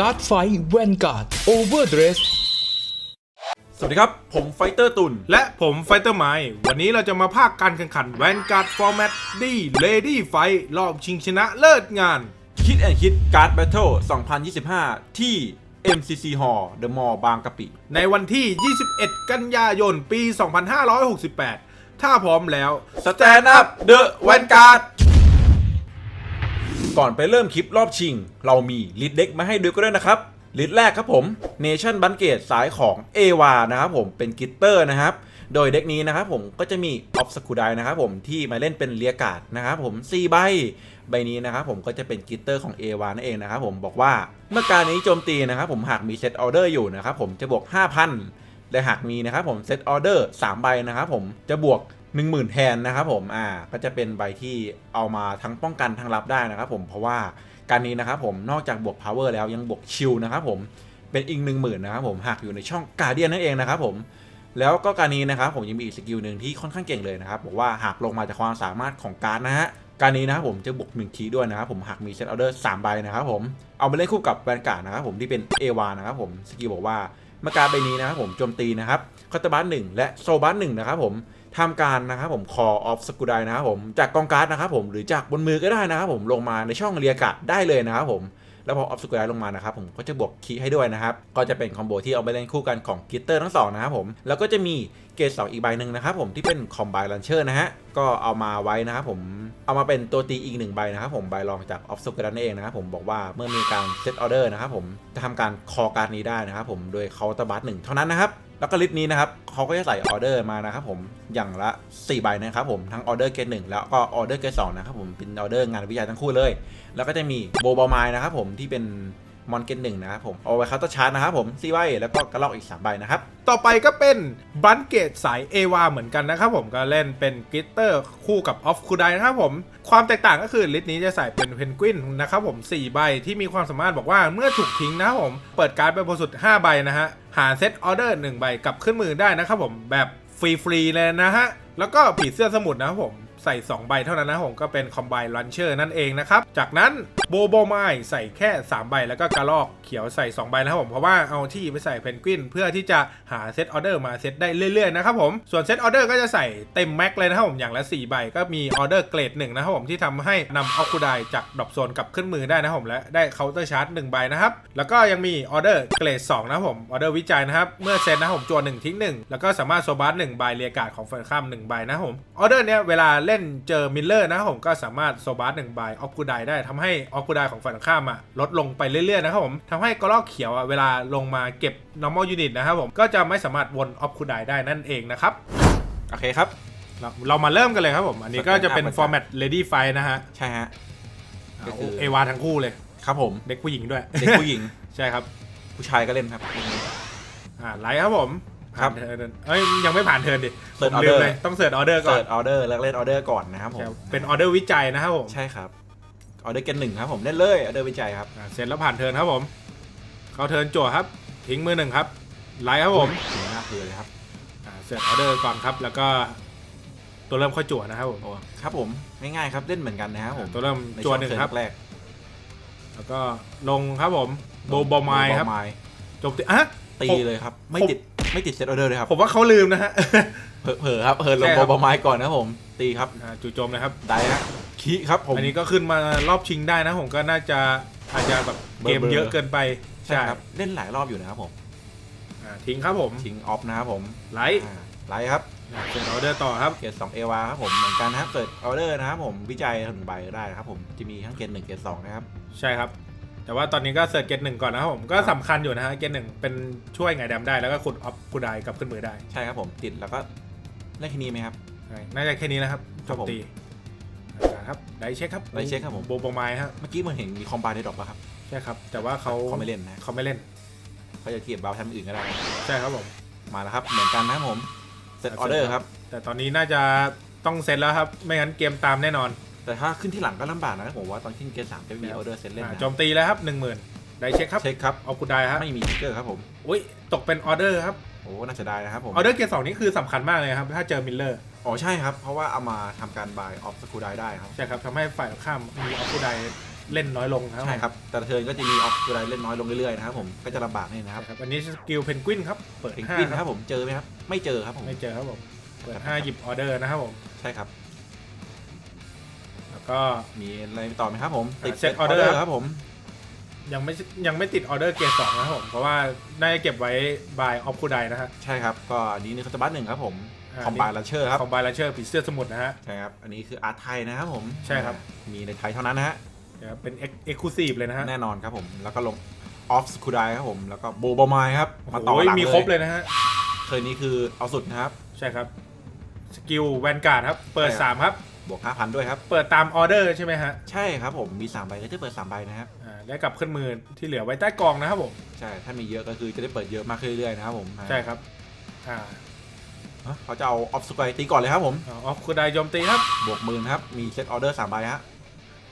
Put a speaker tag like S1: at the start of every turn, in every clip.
S1: การ์ดไฟแวนการ์ดโอเวอร์เดรส
S2: สวัสดีครับ ผมไฟเตอร์ตุน
S3: และผมไฟเตอร์ไมวันนี้เราจะมาภาคการแข่งขันแวนการ์ดฟอร์แมตดีเลดี้ไฟรอบชิงชนะเลิศงาน
S2: คิดแอนคิดการ์ดแบทเทิล2025 ที่ MCC Hall The Mall บางกะปิ
S3: ในวันที่ 21 กันยายน ปี 2568 ถ้าพร้อมแล้ว
S2: Stand Up The Vanguard ก่อนไปเริ่มคลิปรอบชิง เรามีลิดเด็กมาให้ดูก็ด้วยนะครับลิดแรกครับผม Nation b u n g a t e สายของ a w a นะครับผมเป็นกิตเตอร์นะครับโดยเด็กนี้นะครับผมก็จะมี o f s c u d i นะครับผมที่มาเล่นเป็นเลียกาดนะครับผม4ใบใบนี้นะครับผมก็จะเป็นกิตเตอร์ของ a w a นั่นเองนะครับผมบอกว่าเมื่อการนี้โจมตีนะครับผมหากมีเซตออเดอร์อยู่นะครับผมจะบวก 5,000และหากมีนะครับผมเซตออเดอร์3ใบนะครับผมจะบวก 10,000 แทนนะครับผมอ่าก็จะเป็นใบที่เอามาทั้งป้องกันทั้งรับได้นะครับผมเพราะว่าการนี้นะครับผมนอกจากบวก power แล้วยังบวกชิลนะครับผมเป็นอีก 10,000นะครับผมหากอยู่ในช่องกาเดียนนั่นเองนะครับผมแล้วก็การนี้นะครับผมยังมีอีกสกิลหนึ่งที่ค่อนข้างเก่งเลยนะครับบอกว่าหากลงมาจากความสามารถของการ์ดนะฮะการนี้นะครับผมจะบวก1คีย์ด้วยนะครับผมหากมีเซตออเดอร์3ใบนะครับผมเอาไปเล่นคู่กับแวนการ์ดนะครับผมที่เป็นเอวานะครับผมสกิลบอกว่าเมื่อการใบนี้นะครับผมโจมตีนะครับคาตบัสหนึ่งและโซบัสหนึ่งนะครับผม ทำการนะครับผมคอออฟสกูไดนะครับผม จากกองการ์ดนะครับผม หรือจากบนมือก็ได้นะครับผม ลงมาในช่องเรียกะได้เลยนะครับผม แล้วพอออฟสกูไดลงมานะครับผมก็จะบวกคีให้ด้วยนะครับ ก็จะเป็นคอมโบที่เอาไปเล่นคู่กันของกิตเตอร์ทั้งสองนะครับผม แล้วก็จะมีเกรดสองอีกใบหนึ่งนะครับผมที่เป็นคอมไบลันเชอร์นะฮะ ก็เอามาไว้นะครับผม เอามาเป็นตัวตีอีกหนึ่งใบนะครับผม ใบรองจากออฟสกูไดนั่นเองนะครับผม บอกว่าเมื่อมีการเซตออเดอร์นะครับผม จะทำการคอการ์ดนี้ได้นะครับผม โดยเคาน์เตอร์บัสหนึ่งเท่านั้นนะครับ แล้วก็ลิสต์นี้นะครับเขาก็จะใส่ออเดอร์มานะครับผมอย่างละ4ใบนะครับผมทั้งออเดอร์เกตหนึ่งแล้วก็ออเดอร์เกตสองนะครับผมเป็นออเดอร์งานวิจัยทั้งคู่เลย แล้วก็จะมีโบบอมายนะครับผมที่เป็นมอนเกตหนึ่งนะครับผมเอาไว้เคาน์เตอร์ชาร์จนะครับผมซีไว้แล้วก็กระลอกอีก 3 ใบนะครับ
S3: ต่อไปก็เป็นบันเกตสายเอวาเหมือนกันนะครับผมก็เล่นเป็นกิตเตอร์คู่กับออฟคูไดนะครับผม ความแตกต่างก็คือลิสต์นี้จะใส่เป็นเพนกวินนะครับผม 4 ใบที่มีความสามารถบอกว่าเมื่อถูกทิ้งนะครับผม เปิดการ์ดเป็นบนสุด 5 ใบนะฮะ หาเซตออเดอร์1ใบกลับขึ้นมือได้นะครับผมแบบฟรีๆเลยนะฮะแล้วก็ผีเสื้อสมุดนะครับผม ใส่ 2 ใบเท่านั้นนะผมก็เป็นคอมไบลันเชอร์นั่นเองนะครับ จากนั้นโบโบไมใส่แค่ 3 ใบแล้วก็กระลอกเขียวใส่ 2 ใบนะครับผมเพราะว่าเอาที่ไปใส่เพนกวินเพื่อที่จะหาเซตออเดอร์มาเซตได้เรื่อยๆนะครับผมส่วนเซตออเดอร์ก็จะใส่เต็มแม็กเลยนะครับผมอย่างละ 4 ใบก็มีออเดอร์เกรดหนึ่งนะครับผมที่ทำให้นำออคูไดจากดรอปโซนกลับขึ้นมือได้นะครับผมและได้เคาน์เตอร์ชาร์จ1ใบนะครับแล้วก็ยังมีออเดอร์เกรด2นะครับผมออเดอร์วิจัยนะครับเมื่อเซตนะครับผมจวน1ทิ้ง1แล้วก็สามารถโซบัส1ใบเรียกาดของฝ่ายข้าม1ใบนะครับผมออเดอร์เนี้ยเวลาเลนเจอมิลเลอร์นะครับผมก็สามารถโซบัส1ใบออคูไดได้ทำให้ออคูไดของฝ่ายข้ามอะลดลงไปเรื่อยๆนะครับผมทำให้กระลอกเขียวอะเวลาลงมาเก็บ normal unit นะครับผมก็จะไม่สามารถวนออคูไดได้นั่นเองนะครับ
S2: โอเคครับ
S3: เราเรามาเริ่มกันเลยครับผม อันนี้ก็จะเป็น
S2: Stand up
S3: format ready fight นะฮะ
S2: ใช่ฮะก็คือ
S3: เอวาทั้งคู่เลย
S2: ครับผม
S3: เด็กผู้หญิงด้วย
S2: เด็กผู้หญิง
S3: ใช่ครับ
S2: ผู้ชายก็เล่นครับ
S3: อ่าไลท์ครับผม
S2: ครับ
S3: ผ่านเทิร์นเอ้ยยังไม่ผ่านเทิร์นดิ
S2: เสิร์ช
S3: ผมลืม
S2: order
S3: เลยต้องเสิร์ชออเดอร์ก่อ
S2: เสิ
S3: น
S2: ร์ชออเดอร์แล้วเล่นออเดอร์ก่อนนะครับผม
S3: ใช่เป็นออเดอร์วิจัยนะครับผม
S2: ใช่ครับ ออเดอร์เกตหนึ่งครับผมเล่นเลยออเดอร์วิจัยครับ
S3: อ่าเสร็จแล้วผ่านเทิร์นครับผม เข้าเทิร์นจั่วครับ ทิ้งมือหนึ่งครับไลท์ครับผม
S2: ถึงหน้าคือเลยครับ
S3: อ่าเสิร์ชออเดอร์ก่อนครับ แล้วก็ตัวเริ่มค่อยจั่วนะครับผม
S2: โอ้ครับผมง่ายๆครับเล่นเหมือนกันนะครับผม
S3: ตัวเริ่ม
S2: ใน
S3: จั่ว
S2: ช่
S3: หนึ่ง
S2: เทิ
S3: ครับ
S2: แรก
S3: แล้วก็ลงครับผมโบบอมายครับ
S2: โบบอมาย
S3: จบตีอะ
S2: ตีเลยครับ ไม่
S3: ผม
S2: ติด ไม่ติดเซตออเดอร์เลยครับ
S3: ผมว่าเขาลืมนะฮะ
S2: เผลอๆครับเผลอลง
S3: ใช่ค
S2: โบ
S3: รับ
S2: บอมายก่อนนะครับผม ตีครับ
S3: อ่าจู่โจมเลยครับ
S2: ได้ฮะคีครับผม
S3: อันนี้ก็ขึ้นมารอบชิงได้นะผมก็น่าจะอาจจะแบบเกม
S2: เบลอๆ
S3: เยอะเกินไป
S2: ใช่ครับเล่นหลายรอบอยู่นะครับผม
S3: อ่าทิ้งครับผม
S2: ชิงออฟนะครับผม
S3: ไลท์
S2: อ่าไลท์ครับ
S3: เสร็จออเดอร์ต่อครับ
S2: เกรดสองเอวาครับผมเหมือนกันนะครับเปิดออเดอร์นะครับผมวิจัยหนึ่งใบก็ได้นะครับผมจะมีทั้งเกรดหนึ่งเกรดสองนะครับ
S3: ใช่ครับ แต่ว่าตอนนี้ก็เสิร์ชเกตหนึ่งก่อนนะครับผมก็สำคัญอยู่นะฮะเกตหนึ่งเป็นช่วยไงแดมได้แล้วก็ขุดออฟกูไดกลับขึ้นมือได้
S2: ใช่ครับผมติดแล้วก็ได้แค่นี้ไหมครับ
S3: ใช่น่าจะแค่นี้นะครับ
S2: ค
S3: โจ
S2: รับ
S3: ม
S2: ผม
S3: ตีอ่าครับไดเช็คครับ
S2: ไดเช็คครับผม
S3: โบโบไมฮะ
S2: เมื่อกี้เหมันเห็นมีคอมบายในดอกป่ะครับ
S3: ใช่ครับ แต่ว่าเขา
S2: เขาไม่เล่นนะ
S3: เขาไม่เล่น
S2: เขาจะเทียบบาวทำอื่นก็ได้
S3: ใช่ครับผม
S2: มาแล้วครับเหมือนกันนะครับผมเซตออเดอร์ครับ
S3: แต่ตอนนี้น่าจะต้องเซตแล้วครับ ไม่งั้นเกมตามแน่นอน
S2: แต่ถ้าขึ้นที่หลังก็ลำบากนะครับผมว่าตอนขึ้นเกรดสามจะไม่มีออเดอร์เซตเล่น
S3: อ่า
S2: นะ
S3: โจมตีแล้วครับหนึ่งหมื่นไดเช็คครับ
S2: เช็คครับ
S3: ออฟกูไดฮะ
S2: ไม่มีทิกเกอร์ครับผม
S3: อุ้ยตกเป็นออเดอร์ครับ
S2: โอ้น่าจะได้นะครับผม
S3: ออเดอร์เกรดสองนี่คือสำคัญมากเลยครับถ้าเจอมิลเลอร์
S2: อ๋อใช่ครับ เพราะว่าเอามาทำการบายออฟสกูได้ได้ครับ
S3: ใช่ครับทำให้ฝ่ายตรงข้ามมีออฟกูไดเล่นน้อยลงนะครับ
S2: ใช่ครับ แต่ละเทิร์นก็จะมีออฟคูไดเล่นน้อยลงเรื่อยๆนะครับผมก็จะลำบากนี่นะครับ
S3: ครับอันนี้สกิลเพนกวินครับเปิด
S2: เพน
S3: ห้าก
S2: วินนะ
S3: ค
S2: ค
S3: รั
S2: รั
S3: บบ
S2: ผมเจอไหมครับไม่เจอครับผม
S3: ไม่เจอครับผมเปิดห้าหยิบออเดอร์นะครับผม
S2: ใช่ครับ
S3: แล้ว ก็
S2: มีอะไรต่อไหมครับผม
S3: อ่า
S2: ติด
S3: เซ็
S2: เซ็
S3: ต
S2: ต
S3: อ
S2: อ
S3: อ
S2: อ
S3: เด
S2: เด
S3: อ
S2: อ
S3: ร์
S2: ร์ครับผม
S3: ยังไม่ยังไม่ติดออเดอร์เกรดสองนะครับผม เพราะว่าน่าจะเก็บไว้บายออฟคูไดนะฮะ
S2: ใช่ครับ ก็อันนี้นี่เขาจะบัตหนึ่งครับผม
S3: อ่า
S2: คอมไบลันเชอร์ครับ
S3: คอมไบลันเชอร์ผีเสื้อสมุทรนะฮะ
S2: ใช่ครับอันนี้คืออาร์ตไทยนะครับผม
S3: ใช่ครับ
S2: มีในไทยเท่านั้นนะฮะ
S3: นะครับเป็นเอ็กซ์คลูซีฟเลยนะฮะ
S2: แน่นอนครับผมแล้วก็ลงออฟสคูไดครับผมแล้วก็โบบามายครับมาต่อ
S3: โอ้ย
S2: หลัง
S3: มีครบเลยนะฮะ
S2: เคยนี้คือเอาสุดนะครับ
S3: ใช่ครับ สกิลแวนการ์ดครับ เปิด
S2: ใช่ครับ
S3: 3 ครับ
S2: บวก5,000ด้วยครับ
S3: เปิดตามออเดอร์ใช่ไหมฮะ
S2: ใช่ครับผมมี3ใบก็จะเปิด3ใบนะครับ
S3: อ่าได้กับเครื่องมือที่เหลือไว้ใต้กองนะครับผม
S2: ใช่ ถ้ามีเยอะก็คือจะได้เปิดเยอะมากขึ้นเรื่อยๆนะครับผม
S3: ใช่ครับอ่า
S2: ฮะเขาจะเอาออฟสคูไดตีก่อนเลยครับผม
S3: ออฟคูไดโจมตีครับ
S2: บวกหมื่นครับ มีเซตออเดอร์3ใบฮะ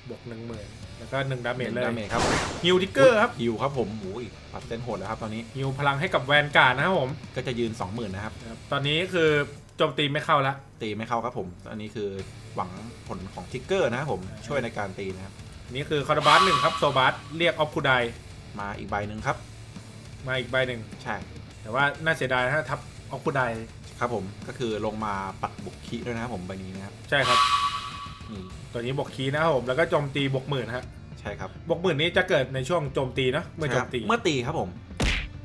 S3: บวกหนึ่งหมื่นแล้วก็หนึ่งดาเมจ
S2: ห
S3: เล
S2: นึ่ง
S3: ย
S2: ดาเมจครับ
S3: ฮิวทิกเกอร์ครับ
S2: ฮิวครับผมโอ้ยปัดเซนโหดแล้วครับตอนนี้
S3: ฮิวพลังให้กับแวนการ์ดนะครับผม
S2: ก็จะยืน 20,000นะครับ
S3: นะครับตอนนี้คือ โจมตีไม่เข้าละ
S2: ตีไม่เข้าครับผม อันนี้คือหวังผลของทิกเกอร์นะครับผม
S3: อ่า
S2: ช่วยในการตีนะครับ
S3: อันนี้คือคาร์บัสหนึ่งครับโซบัสเรียกออฟคูได
S2: มาอีกใบหนึ่งครับ
S3: มาอีกใบหนึ่ง
S2: ใช่
S3: แต่ว่าน่าเสียดายนะฮะทับออฟคูได
S2: ครับผมก็คือลงมาปัดบุกคีด้วยนะครับผมใบนี้นะครับ
S3: ใช่ครับ
S2: นี่
S3: ตัวนี้บวกคีย์นะครับผมแล้วก็โจมตีบวกหมื่นฮะ
S2: ใช่ครับ
S3: บวกหมื่นนี้จะเกิดในช่วงโจมตีเนอะเมื่อโจ
S2: ใช่ค
S3: ม
S2: รับ
S3: ตี
S2: เมื่อตีครับผม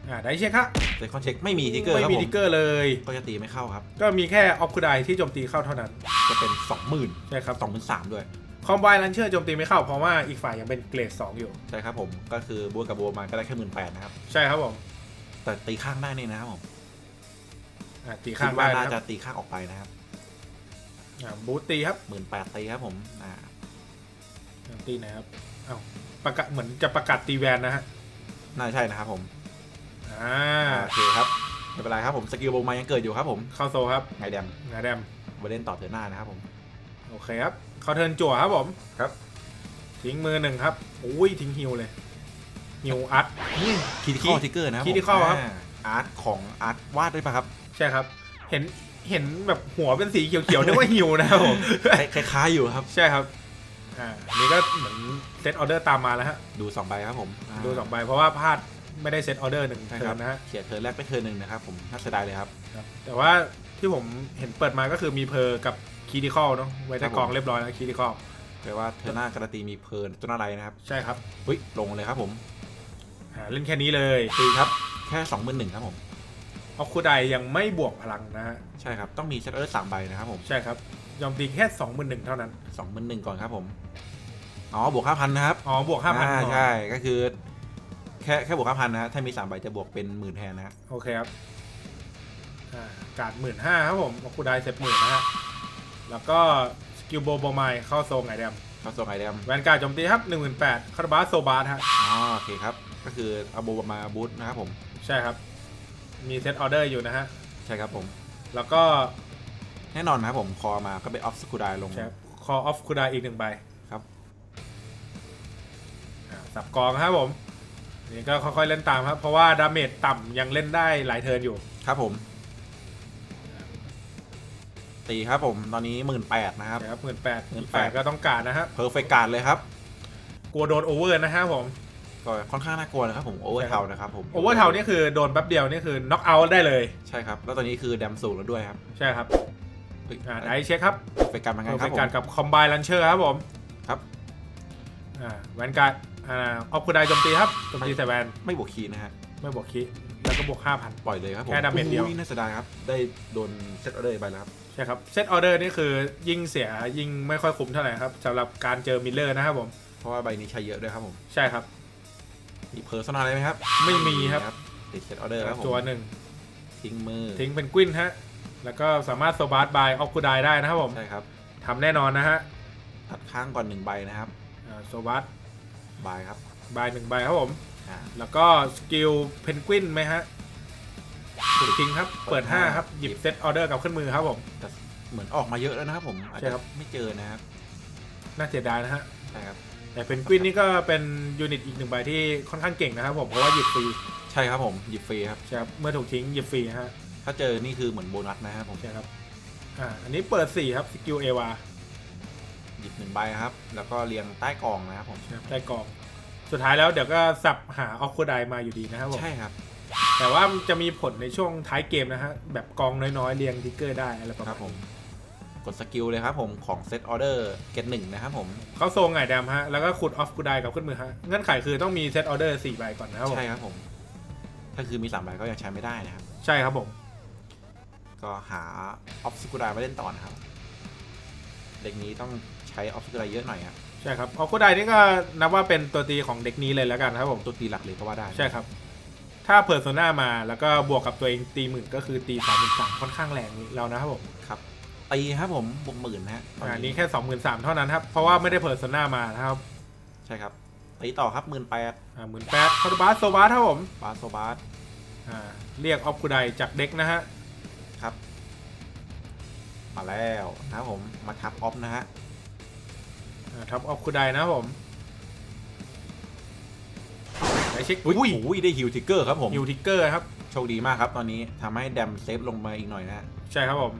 S3: อ่าได้เช็คครับ
S2: เซคอนเช็คไม่มีทิกเกอร์
S3: ไม่
S2: ครับ
S3: มี
S2: ผม
S3: ทิกเกอร์เลย
S2: ก็จะตีไม่เข้าครับ
S3: ก็มีแค่ออฟคูไดที่โจมตีเข้าเท่านั้น
S2: จะเป็น 20,000
S3: ใช่ครับ
S2: 23,000ด้วย
S3: คอมไบลันเชอร์โจมตีไม่เข้าเพราะว่าอีกฝ่ายยังเป็นเกรด2อยู่
S2: ใช่ครับผมก็คือบัวกับบัวมาก็ได้แค่หมื่นแปดนะครับ
S3: ใช่ครับผม
S2: แต่ตีข้างได้นี่นะครับผม
S3: อ่าตี
S2: คิ
S3: ข้าง
S2: ดว่า
S3: ได้
S2: น่า
S3: นะค
S2: จะ
S3: รับ
S2: ตีข้างออกไปนะครับ
S3: อ่าบูตตีครับ
S2: หมื่นแปดตีครับผมอ่า
S3: อ่าตีไหนครับอ้าวประกาศเหมือนจะประกาศตีแวนนะฮะ
S2: น่าใช่นะครับผม
S3: อ่า
S2: โอเคครับไม่เป็นไรครับผมสกิลโบมายังเกิดอยู่ครับผม
S3: เข้าโซครับ
S2: ไงแดม
S3: งาแดม
S2: มาเล่นต่อเถือหน้านะครับผม
S3: โอเคครับเขาเทิร์นจั่วครับผม
S2: ครับ
S3: ทิ้งมือหนึ่งครับอุ้ยทิ้งฮิวเลยฮิวอัด
S2: คีที่ข้อทิกเกอร์นะครับผม
S3: Critical ครับ
S2: อ่าอาร์ตของอาร์ตวาดด้วยป่ะครับ
S3: ใช่ครับ เห็นเห็นแบบหัวเป็นสีเขียวๆนึกว่าฮิวนะครับผม
S2: คล้ายๆอยู่ครับ
S3: ใช่ครับอ่าอันนี้ก็เหมือนเซตออเดอร์ตามมาแล้วฮะ
S2: ดูสองใบครับผม
S3: ดูสองใบเพราะว่าพลาด ไม่ได้เซตออเดอร์หนึ่ง
S2: ใช่
S3: เทิ
S2: ครั
S3: ร์
S2: บ
S3: นนะฮะ
S2: เขียนเทิร์นแรกไปเทิร์นหนึ่งนะครับผมน่าเสียดายเลยครับ
S3: ครับแต่ว่าที่ผมเห็นเปิดมาก็คือมีเพอร์กับคีดีคอลเนาะไว้ในกองเรียบร้อยแล้วคีดีคอล
S2: แปลว่าเทิร์นหน้าการันตีมีเพลิร์นต้นอะไรนะครับ
S3: ใช่ครับ
S2: เฮ้ยลงเลยครับผม
S3: อ่าเล่นแค่นี้เลย
S2: ตีครับแค่สองหมื่นหนึ่งครับผม
S3: ออฟคูไดยังไม่บวกพลังนะฮะ
S2: ใช่ครับต้องมีเซตเออร์สามใบนะครับผม
S3: ใช่ครับยอมตีแค่สองหมื่นหนึ่งเท่านั้น
S2: สองหมื่นหนึ่งก่อนครับผมอ๋อบวกห้าพันนะครับ
S3: อ๋อบวกห้าพัน
S2: อ่ใช่ก็คือ แค่แค่บวกห้าพันนะฮะถ้ามีสามใบจะบวกเป็นหมื่นแทนนะฮะ
S3: โอเคครับอ่าการหมื่นห้าครับผมออฟคูไดเซตหมื่นนะฮะแล้วก็สกิลโบโบไมเข้าโซงไงแดม
S2: เข้าส่งไอเดม
S3: แวนการ์ดโจมตีครับหนึ่งหมื่นแปดคาร์บาสโซบาร์ฮะ
S2: อ๋อโอเคครับ ก็คือเอาโบมาบูทนะครับผม
S3: ใช่ครับ มีเซตออเดอร์อยู่นะฮะ
S2: ใช่ครับผม
S3: แล้วก็
S2: แน่นอนนะครับผมคอมาก็ไปออฟสกูดายลง
S3: ใช่คอออฟคูไดอีกหนึ่งใบ
S2: ครับ
S3: อ่าสับกองครับผม นี่ก็ค่อยๆเล่นตามครับ เพราะว่าดาเมจต่ำยังเล่นได้หลายเทิร์นอยู่
S2: ครับผม ตีครับผม ตอนนี้หมื่นแปดนะครับ
S3: นะครับหมื่นแปด
S2: 18,000
S3: อีกฝ่ายก็ต้องการนะฮะ
S2: เพอร์เฟกการเลยครับ
S3: กลัวโดนโอเวอร์นะฮะผม
S2: ก็ค่อนข้างน่ากลัวนะครับผมโอเวอร์เทานะครับผม
S3: โอเวอร์เทานี่คือโดนแป๊บเดียวนี่คือน็อกเอาท์ได้เลย
S2: ใช่ครับ แล้วตอนนี้คือแดมสูงแล้วด้วยครับ
S3: ใช่ครับ
S2: เฮ้ย
S3: อ่าไดเช็คครับ
S2: เฟกการมาไง
S3: เอา
S2: ครั
S3: เป็
S2: บ
S3: น
S2: ผม
S3: การกับคอมไบลันเชอร์ครับผม
S2: ครับ
S3: อ่าแวนการ์ด อ่าออฟคูไดโจมตีครับโจมตีใส่แวน
S2: ไม่บวกคีย์นะฮะ
S3: ไม่บวกคิแล้วก็บวกห้าพัน
S2: ปล่อยเลยครับผม
S3: แค่ดาเมจเดียว
S2: อุ้น่าเสียดายครับ ได้โดนเซตออเดอร์ไปแล้วครับ
S3: ใช่ครับ เซตออเดอร์นี่คือยิ่งเสียยิ่งไม่ค่อยคุ้มเท่าไหร่ครับสำหรับการเจอมิลเลอร์นะครับผม
S2: เพราะว่าใบนี้ใช้เยอะด้วยครับผม
S3: ใช่ครับ
S2: มีเพอร์ซนาอะไรไหมครับ
S3: ไม่มีครับ
S2: ติดเซตออเดอร์ครับผม
S3: ตัวหนึ่ง
S2: ทิ้งมือ
S3: ทิ้งเป็นกวินฮะ แล้วก็สามารถโซบาร์บายออฟคูไดได้นะครับผม
S2: ใช่ครับ
S3: ทำแน่นอนนะฮะ
S2: ตัดข้างก่อนหนึ่งใบนะครับ
S3: โซบาร์
S2: บายครับ
S3: บายหนึ่งใบครับผม
S2: อ่า
S3: แล้วก็สกิลเพนกวินไหมฮะถูกทิ้งครับ เปิด 5 ครับ หยิบเซตออเดอร์กับขึ้นมือครับผม
S2: แต่เหมือนออกมาเยอะแล้วนะครับผมอาจ
S3: ใช่
S2: จะ
S3: ครับ
S2: ไม่เจอนะครับ
S3: น่าเสียดายนะฮะ
S2: ใช่ครับ
S3: แต่เพนกวินนี่ก็เป็นยูนิตอีกหนึ่งใบที่ค่อนข้างเก่งนะครับผมเพราะว่าหยิบฟรี
S2: ใช่ครับผมหยิบฟรีครับ
S3: ใช่ครับเมื่อถูกทิ้งหยิบฟรีฮะ
S2: ถ้าเจอนี่คือเหมือนโบนัสนะครับผม
S3: ใช่ครับอ่าอันนี้เปิด 4 ครับสกิลเอวา
S2: ห ยิบหนึ่งหนึ่งใบครับ แล้วก็เรียงใต้กองนะครับผม
S3: ได้กรอบสุดท้ายแล้วเดี๋ยวก็สับหาออคูไดมาอยู่ดีนะครับผม
S2: ใช่ครับ
S3: แต่ว่ามันจะมีผลในช่วงท้ายเกมนะฮะ แบบกองน้อยๆ เรียงทิกเกอร์ได้อะไรประ
S2: ค
S3: มา
S2: รั
S3: ณ
S2: บผม กดสกิลเลยครับผมของเซตออเดอร์เกตหนึ่งนะครับผม
S3: เข้าโซงไงแดมฮะ แล้วก็ขุดออฟคูไดกับขึ้นมือฮะ เงื่อนไขคือต้องมีเซตออเดอร์สี่ใบก่อนนะครับผม
S2: ใช่ครับผม ถ้าคือมีสามใบก็ยังใช้ไม่ได้นะครับ
S3: ใช่ครับผม
S2: ก็หาออฟสกูดามาเล่นต่อนะครับ เด็กนี้ต้องใช้ออฟสกูดาเยอะหน่อยครับ
S3: ใช่ครับออฟคูไดนี่ก็นับว่าเป็นตัวตีของเด็กนี้เลยแล้วกันนะครับผม
S2: ตัวตีหลักเลยก็ว่าได้
S3: ใช่ครับ ถ้าเพอร์โซนามาแล้วก็บวกกับตัวเองตีหมื่นก็คือตีสามหมื่นสามค่อนข้างแรงแล้วนะครับผม
S2: ครับตีครับผมบวกหมื่นนะฮะต
S3: อันนี้แค่สองหมื่นสามเท่านั้นครับเพราะว่าไม่ได้เพอร์โซนามานะครับ
S2: ใช่ครับตีต่อครับหมื่นแปด
S3: อ่าหมื่นแปดคาร์บาสโซบาสครับผม
S2: บาสโซบาส
S3: อ่าเรียกออฟคูไดจากเด็กนะฮะ
S2: ครับ มาแล้วนะครับผมมาทับออฟนะฮะ
S3: อ่า ทับออฟคูไดนะครับผมไหนเช็ค
S2: อุ้ยอุ้ยได้ฮิวทิกเกอร์ครับผม
S3: ฮิวทิกเกอร์ครับ
S2: โชคดีมากครับตอนนี้ทำให้แดมเซฟลงมาอีกหน่อยนะฮะ
S3: ใช่ครับผม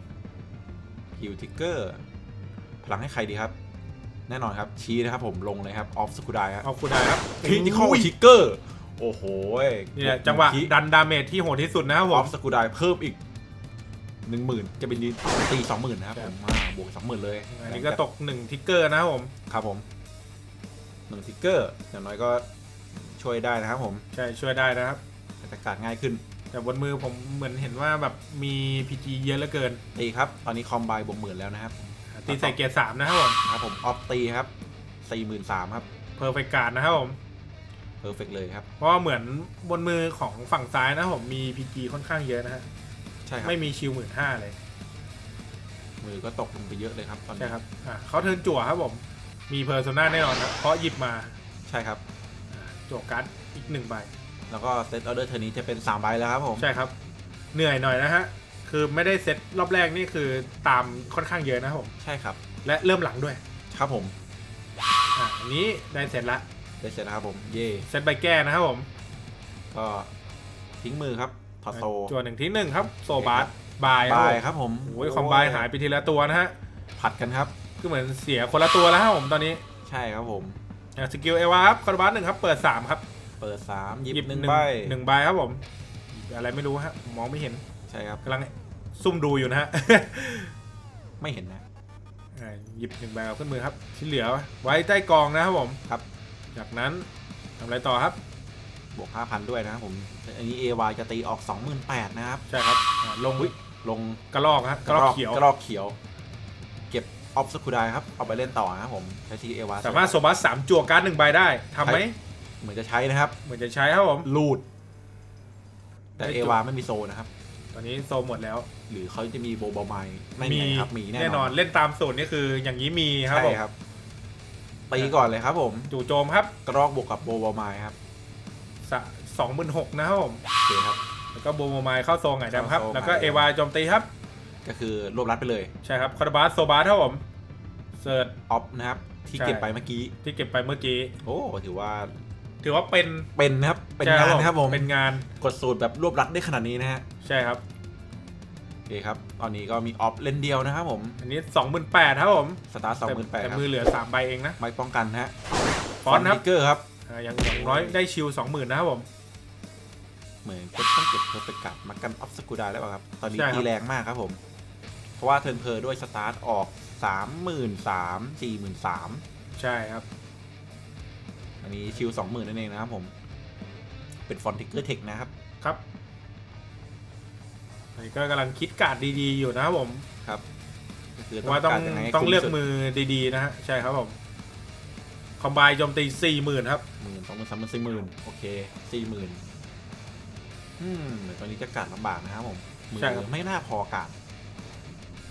S2: ฮิวทิกเกอร์พลังให้ใครดีครับ แน่นอนครับ ชี้นะครับผมลงเลยครับออฟสกูดายครับ
S3: ออฟคูไดครับ
S2: คริติคอล
S3: อุ้ย
S2: ทิกเกอร์โอ้โห
S3: นี่แหละจังหวะดันดาเมจที่โหดที่สุดนะครับ
S2: อ
S3: ผ
S2: อ
S3: ม
S2: ฟสกูดายเพิ่มอีกหนึ่งหมื่นจะเป็นตีสองหมื่นนะครับ
S3: ใช่
S2: ผมอ่า บวกสองหมื่นเลย
S3: อันนี้ก็ตกหนึ่งทิกเกอร์นะครับผม
S2: ครับผมหนึ่งทิกเกอร์อย่างน้อยก็ช่วยได้นะครับผม
S3: ใช่ช่วยได้นะครับ
S2: แต่การง่ายขึ้น
S3: แต่บนมือผมเหมือนเห็นว่าแบบมีพีจีเยอะเหลือเกิน
S2: ตีครับ ตอนนี้คอมไบวกหมื่นแล้วนะครับ
S3: ตีใส่เกียร์สามนะครับผม
S2: ครับผมออฟตีครับสี่หมื่นสามครับ
S3: เพอร์เฟกการ์ดนะครับผม
S2: เพอร์เฟกเลยครับ
S3: เพราะว่าเหมือนบนมือของฝั่งซ้ายนะครับผมมีพีจีค่อนข้างเยอะนะฮะ
S2: ใช่ครับ
S3: ไม่มีชิลหมื่นห้าเลย
S2: มือก็ตกลงไปเยอะเลยครับตอนนี้
S3: ใช่ครับอ่าเขาเทิร์นจั่วครับผม มีเพอร์โซนาแน่นอนนะเพราะหยิบมา
S2: ใช่ครับ
S3: จั่วการ์ดอีกหนึ่งใบ
S2: แล้วก็เซตออเดอร์เทอร์นี้จะเป็น3ใบแล้วครับผม
S3: ใช่ครับ เหนื่อยหน่อยนะฮะ คือไม่ได้เซตรอบแรกนี่คือตามค่อนข้างเยอะนะครับผม
S2: ใช่ครับ
S3: และเริ่มหลังด้วย
S2: ครับผม
S3: อ่าอันนี้ได้เสร็จละ
S2: ได้เสร็จแล้วครับผม เย่
S3: เซตใบแก้นะครับผม
S2: ก็ทิ้งมือครับถอดโซ
S3: จั่วหนึ่งที่หนึ่งครับ โซบาร์ บาย
S2: บาย
S3: ค
S2: ครับรับผม
S3: โอ้ยคอมบายหายไปทีละตัวนะฮะ
S2: ผัดกันครับ
S3: คือเหมือนเสียคนละตัวแล้วครับผมตอนนี้
S2: ใช่ครับผม
S3: อ่าสกิลเอวาครับคอร์บาสหนึ่งครับ เปิดสามครับ
S2: เปิด3หยิบ
S3: หยิบ
S2: หนึ่ง
S3: หนึ่ง
S2: ใบ
S3: หนึ่งใบครับผมหยิบอะไรไม่รู้ฮะ มองไม่เห็น
S2: ใช่ครับ
S3: กำลังซุ่มดูอยู่นะฮะ
S2: ไม่เห็นนะ
S3: อ่าหยิบหนึ่งใบเอาขึ้นมือครับ ที่เหลือไว้ใต้กองนะครับผม
S2: ครับ
S3: จากนั้นทำอะไรต่อครับ
S2: บวก5,000ด้วยนะครับผม อันนี้ AY จะตีออก28,000นะครับ
S3: ใช่ครับอ่าลง
S2: อุ๊ย ลง
S3: กระลอกฮะกระลอกเขียว
S2: กระรอกเขียว เก็บออฟสกูดายครับ เอาไปเล่นต่อนะครับผมใช้ที AY
S3: สามารถโซบัสสามจั่วการ์ดหนึ่งใบได้ทำไหม
S2: เหมือนจะใช้นะครับ
S3: เหมือนจะใช้ครับผม
S2: ลูด แต่
S3: ได้
S2: เอ
S3: จุด
S2: วาไม่มีโซนะครับ
S3: ตอนนี้โซหมดแล้ว
S2: หรือเขาจะมีโบบาไมไม่มีครับมี
S3: แน่
S2: แน่
S3: น
S2: น
S3: อ
S2: อนน
S3: เล่นตามสูตรนี่คืออย่างนี้มีครับ
S2: ใช่
S3: ผม
S2: ครับตีก่อนเลยครับ ผม
S3: จู่โจมครับ
S2: กระรอกบวกกับโบบาไมครับ
S3: สองหมื่นหกนะครับผม
S2: โอเคครับ
S3: แล้วก็โบโมไมเข้าโซงไงดำครับ
S2: เข้าโซง
S3: แล้วก็
S2: ไงดำ
S3: เอวาโจมตีครับ
S2: ก็คือรวบรัดไปเลย
S3: ใช่ครับคาร์บาสโซบาสครับผมเสิร์ช
S2: ออฟนะครับ ที่
S3: ใช่
S2: เก็บไปเมื่อกี้
S3: ที่เก็บไปเมื่อกี้
S2: โอ้ถือว่า
S3: ถือว่าเป็น
S2: เป็นนะครับ เป็น
S3: ใช่
S2: งานนะครับผม
S3: เป็นงาน
S2: กดสูตรแบบรวบรัดได้ขนาดนี้นะฮะ
S3: ใช่ครับ
S2: โอเคครับ ตอนนี้ก็มีออฟเล่นเดียวนะครับผม
S3: อันนี้สองหมื่นแปดครับผม
S2: สตาร์สองหมื่นแปด
S3: แต่
S2: ครับ
S3: มือเหลือสามใบเองนะ
S2: ไม่ป้องกันนะฮะ
S3: ฟอนต์ครับ
S2: ทิกเกอร์ครับ
S3: อ่าอย่างอย่างน้อยได้ชิลสองหมื่นนะครับผม
S2: เหมือนก็ต้องเก็บเพอร์เฟกต์มากันออฟสกูดาแล้วเปล่าครับ ตอนนี้
S3: ใช่ครับ
S2: ตีแรงมากครับผม เพราะว่าเทิร์นเพอร์ด้วยสตาร์ทออก3 3 0 0 0 4 3 0 0 0
S3: ใช่ครับ
S2: อันนี้ชิว20,000นั่นเองนะครับผม เป็นฟอนติกเกอร์เทคนะครับ
S3: ครับอันนี้ก็กำลังคิดการ์ดดีๆอยู่นะครับผม
S2: ครับก็คือ
S3: ว่าต้อง
S2: การยังไให้
S3: ต้องเลือก
S2: คุ้ที่สุด
S3: มือดีๆนะฮะ ใช่ครับผม คอมไบโจมตีสี่หมื่นครับ
S2: หมื่นสองหมื่นสามหมื่นสี่หมื่นโอเคสี่หมื่น อืมเหมือนตอนนี้จะการลำบากนะครับผมมื
S3: ใช่ครับ
S2: ไม่น่าพอการ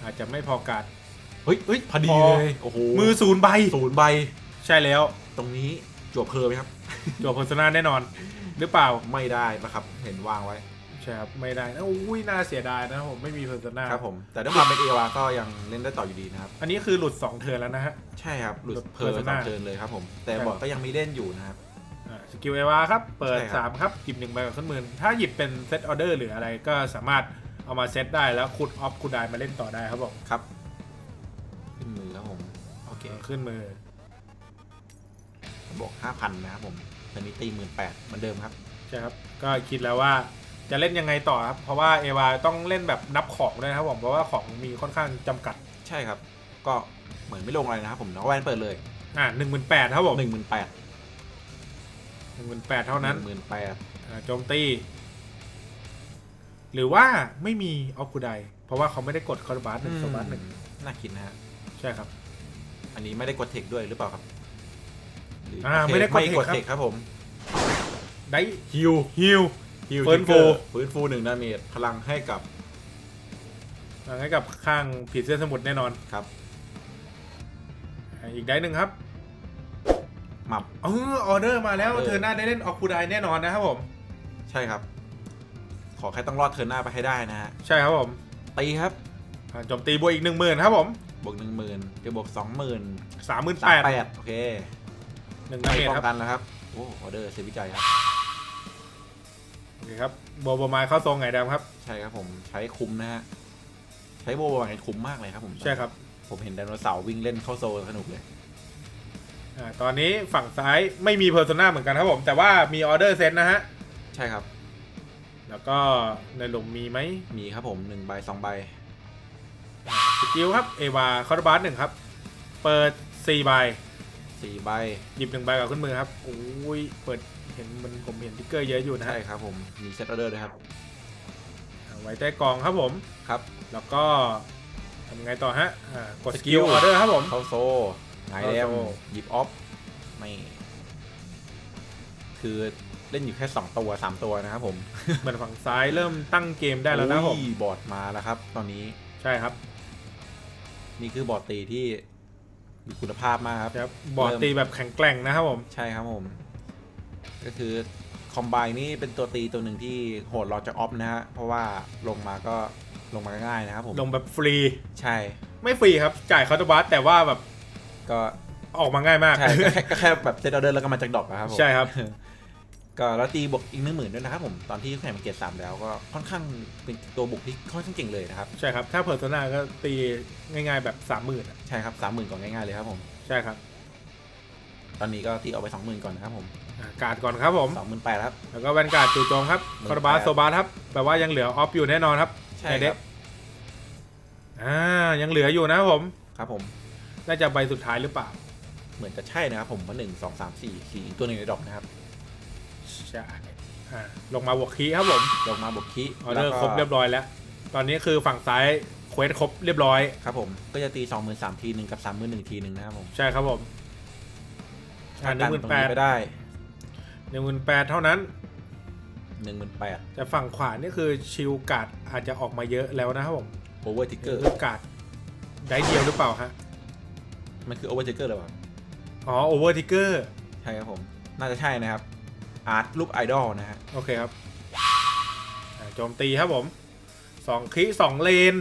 S3: อาจจะไม่พอการ์ด
S2: เฮ้ยเฮ้ยพอดี
S3: พอ
S2: เลยโอ้โห
S3: มือศูนย์ใบ
S2: ศูนย์ใบ
S3: ใช่แล้ว
S2: ตรงนี้จั่วเพอร์ไหมครับ
S3: จั่วเพอร์ซนาแน่นอน หรือเปล่า
S2: ไม่ได้นะครับ เห็นวางไว้
S3: ใช่ครับ ไม่ได้นะอุ้ยน่าเสียดายนะครับผมไม่มีเพอร์ซนา
S2: ครับผม แต่ด้วยความเป็นเอวาก็ยังเล่นได้ต่ออยู่ดีนะครับ
S3: อันนี้คือหลุด 2 เทิร์นแล้วนะฮะ
S2: ใช่ครับหลุด
S3: หลุด
S2: เพอร์ส
S3: Persona
S2: องเทิร์นเลยครับผม แต่
S3: ใช่
S2: บอร์ดก็ยังมีเล่นอยู่นะครับ
S3: อ่า สกิลเอวาครับ เปิด
S2: ใช่ครับ
S3: 3 ครับ หยิบหนึ่งใบกับขึ้นมือถ้าหยิบเป็นเซตออเดอร์หรืออะไรก็สามารถเอามาเซตได้แล้วขุดออฟคูดายมาเล่นต่อได้ครับผม
S2: ครับขึ้นมือครับผมโอเค
S3: ขึ้นมือ
S2: บวก5,000นะครับผมตอนนี้ตี18,000เหมือนเดิมครับ
S3: ใช่ครับ ก็คิดแล้วว่าจะเล่นยังไงต่อครับ เพราะว่าเอวาต้องเล่นแบบนับของด้วยนะครับผม เพราะว่าของมีค่อนข้างจำกัด
S2: ใช่ครับ ก็เหมือนไม่ลงอะไรนะครับผมน้องแวนเปิดเลย
S3: อ่าหนึ่งหมื่นแปดครับผม
S2: 18,000
S3: หนึ่ งหมื่นแปดเท่านั้น
S2: 18,000
S3: อ่าโจมตี หรือว่าไม่มีออฟกูไดเพราะว่าเขาไม่ได้กดคอร์บัสหนึ่งโซบัสหนึ่ง
S2: น่าคิดนะฮะ
S3: ใช่ครับ
S2: อันนี้ไม่ได้กดเทคด้วยหรือเปล่าครับหรือ
S3: อ่า
S2: โอเค
S3: ไม่ได้กด
S2: ไม่กด
S3: เทคครับ
S2: เทคครับผม
S3: ได้
S2: ฮิว
S3: ฮิล
S2: ฮิว
S3: ฟื้นฟู
S2: ฟื้นฟูหนึ่งดาเมจพลังให้กับ
S3: ให้กับข้างผีเสื้อสมุทรแน่นอน
S2: ครับ
S3: อ่าอีกได้หนึ่งครับ
S2: ห มับ
S3: เออออเดอร์มาแล้ว
S2: ออเดอร์
S3: เธอหน้าได้เล่นออฟกูไดแน่นอนนะครับผม
S2: ใช่ครับ ขอแค่ต้องรอดเทิร์นหน้าไปให้ได้นะฮะ
S3: ใช่ครับผม
S2: ตีครับ
S3: อ่าโจมตีบวกอีกหนึ่งหมื่นครับผม
S2: บวกหนึ่งหมื่นจะบวกสองหมื่น
S3: สามหมื่น
S2: สา
S3: แป
S2: ม
S3: ด
S2: แปดโอเค
S3: หนึ่ง
S2: ไม่
S3: ดาเมจ
S2: ป้อ
S3: ครับ
S2: งกันแล้วครับ โอ้ออเดอร์เซฟวิจัยครับ
S3: โอเคครับโบโบไมายเข้าทรงไงดำครับ
S2: ใช่ครับผมใช้คุ้มนะฮะ ใช้โบว์ไงคุ้มมากเลยครับผม
S3: ใช่ครับ
S2: ผมเห็นไดโนเสาร์วิ่งเล่นเข้าโซนสนุกเลย
S3: อ่าตอนนี้ฝั่งซ้ายไม่มีเพอร์โซนาเหมือนกันครับผม แต่ว่ามีออเดอร์เซตนะฮะ
S2: ใช่ครับ
S3: แล้วก็ในหลุมมีไหม
S2: มีครับผมหนึ่งใบสองใบ
S3: อ่าสกิลครับ เอวาคอร์บัสหนึ่งครับ เปิดสี่ใบ
S2: สี่ใบ
S3: หยิบหนึ่งใบกับขึ้นมือครับโอ้ยเปิดเห็นมันผมเห็นติ๊กเกอร์เยอะอยู่นะฮะ
S2: ใช่ครับผม มีเซตออเดอร์ด้วยครับ
S3: อ่าไว้ใต้กองครับผม
S2: ครับ
S3: แล้วก็ทำไงต่อฮะอ่ากดส
S2: สกิ
S3: กิล
S2: ล
S3: ออเดอร์ครับผม
S2: เข้าโซ หงายแดม
S3: เข้าโซ่
S2: หยิบออฟไม่ คือเล่นอยู่แค่สองตัวสามตัวนะครับผม
S3: เหมือนฝั่งซ้ายเริ่มตั้งเกมได้แล้วนะครับผม
S2: อุ้ยบอร์ดมาแล้วครับ ตอนนี้
S3: ใช่ครับ
S2: นี่คือบอร์ดตีที่มีคุณภาพมากครับ
S3: ครับบอร์ดตีแบบแข็งแกร่งนะครับผม
S2: ใช่ครับผม ก็คือคอมไบนี่เป็นตัวตีตัวหนึ่งที่โหดรอจะออฟนะฮะเพราะว่าลงมาก็ลงมาง่ายๆนะครับผม
S3: ลงแบบฟรี
S2: ใช่
S3: ไม่ฟรีครับ จ่ายคาร์ดบัสแต่ว่าแบบ
S2: ก็
S3: ออกมาง่ายมาก
S2: ใช่ก็แค่ก็แค่แบบเซตออเดอร์แล้วก็มาจากดอกนะครับผม
S3: ใช่ครับ
S2: ก็แล้วตีบวกอีกหนึ่งหมื่นด้วยนะครับผม ตอนที่แข่งมาเกตสามแล้วก็ค่อนข้างเป็นตัวบุกที่ค่อนข้างเก่งเลยนะครับ
S3: ใช่ครับ ถ้าเพอร์โซนาก็ตีง่ายๆแบบสามหมื่น
S2: ใช่ครับสามหมื่นก่อนง่ายๆเลยครับผม
S3: ใช่ครับ
S2: ตอนนี้ก็ตีออกไปสองหมื่นก่อนนะครับผม
S3: อ่าการ์ดก่อนครับผม
S2: สองหมื่นแปดครับ
S3: แล้วก็แวนการ์ดจู่โจมครับ
S2: หมื่น
S3: คาร์ดบัส
S2: แปด
S3: โซบัสครับแปลว่ายังเหลือออฟอยู่แน่นอนครับ
S2: ใช่
S3: ใน
S2: ค
S3: เด็
S2: รั
S3: ก
S2: บ
S3: อ่ายังเหลืออยู่นะครับผม
S2: ครับผม
S3: น่าจะใบสุดท้ายหรือเปล่า
S2: เหมือนจะใช่นะครับผมเพราะหนึ่งสองสามสี่สี่ตัวหนึ่งในดอกนะครับ
S3: ใช่อ่าลงมาบวกคีย์ครับผม
S2: ลงมาบวกคิ
S3: ออเดอร์ครบเรียบร้อยแล้ว ตอนนี้คือฝั่งซ้ายเควสครบเรียบร้อย
S2: ครับผมก็จะตีสองหมื่นสามทีหนึ่งกับสามหมื่นหนึ่งทีหนึ่งนะครับผม
S3: ใช่ครับผมอ่าหนึ่
S2: ถ้างกัน
S3: หมื่น
S2: ตรง
S3: แป
S2: นี้
S3: ด
S2: ไปได้
S3: หนึ่งหมื่นแปดเท่านั้น
S2: หนึ่งหมื่นแปด
S3: แต่ฝั่งขวานี่คือชิลการ์ดอาจจะออกมาเยอะแล้วนะครับผม
S2: โอเวอร์ทิกเกอร์
S3: คือการ์ดได้เดียวหรือเปล่าฮะ
S2: มันคือโอเวอร์ทิกเกอร์หรือเปล่า
S3: อ๋อโอเวอร์ทิกเกอร์
S2: ใช่ครับผม น่าจะใช่นะครับ อาร์ตรูปไอดอลนะฮะ
S3: โอเคครับอ่าโจมตีครับผมสองคลิสองเลน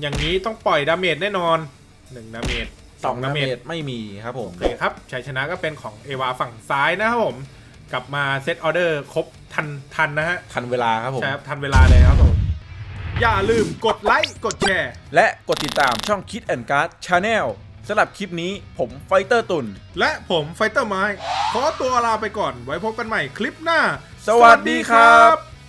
S3: อย่างนี้ต้องปล่อยดาเมจแน่นอนหนึ่งดาเมจ
S2: สองดาเมจไม่มีครับผม
S3: โอเคครับชัยชนะก็เป็นของเอวาฝั่งซ้ายนะครับผม กลับมาเซตออเดอร์ครบทันทันนะฮะ
S2: ทันเวลาครับผม
S3: ใช่ครับทันเวลาเลยครับผมอย่าลืมกดไลค์กดแชร์
S2: และกดติดตามช่อง Kid and Card Channel สำหรับคลิปนี้ผมไฟเตอร์ตุน
S3: และผมไฟเตอร์ไม้ขอตัวลาไปก่อนไว้พบกันใหม่คลิปหน้า
S2: สวัสดีครับ